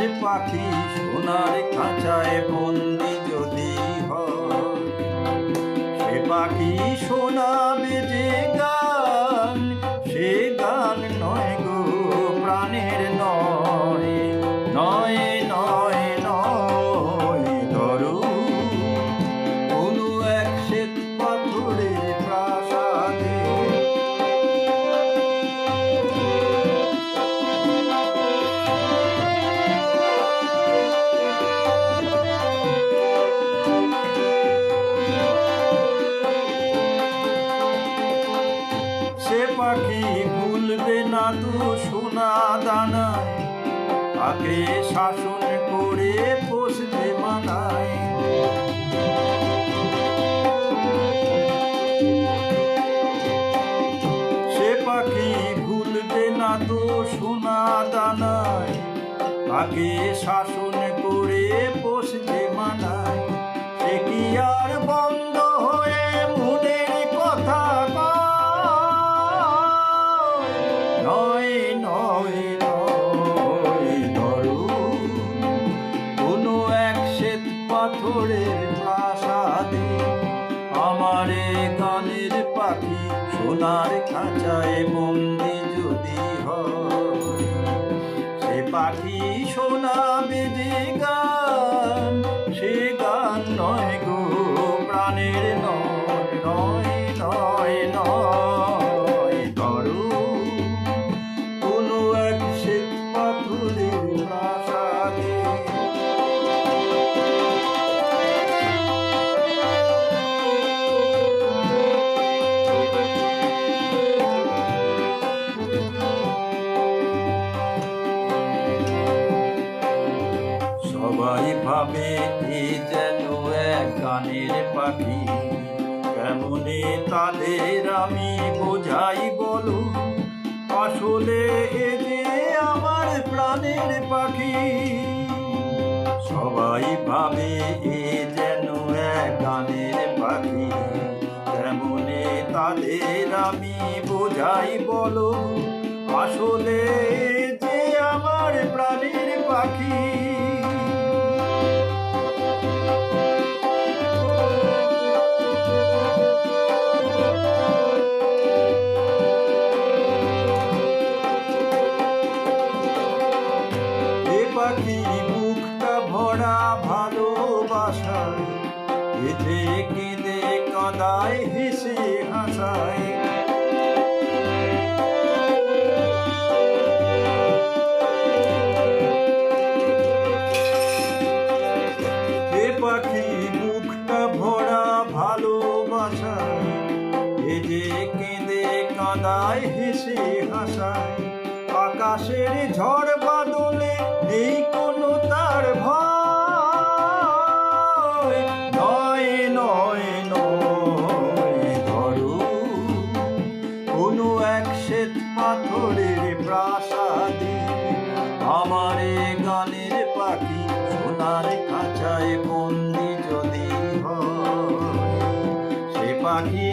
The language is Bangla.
গানের পাখি, সোনার খাঁচায় বন্দি যদি সে পাখি শোনাবে যে গান, সে গান নয় গো, প্রাণের নয়। সে পাখি ভুলবে না তো সোনা দানায় তাকে শাসন করে পোষবে মানায়। সে পাখি ভুলবে না তো সোনা দানায়। তাকে শাসন পাথরের প্রাসাদে আমারে গানের পাখি সোনার খাঁচায় বন্দি যদি হয়। সে পাখি শোনাবে যে গান, সে গান নয় গো, প্রাণের নয় সবাই ভাবে, এ যেন গানের পাখি। কেমনে তাদের আমি বোঝাই বলো? আসলে এ যে আমার প্রাণের পাখি। সবাই ভাবে, এ যেন গানের পাখি। কেমনে তাদের আমি বোঝাই বলো? আসলে ভরা ভালোবাসায় এতে কেঁদে কাদায় হেসে হাসায়। কাদায় হেসে হাসায়। আকাশের ঝড় বাদলে নেই পাথরের প্রাসাদে আমারে গানের পাখি সোনার খাঁচায় বন্দি যদি হয় পাখি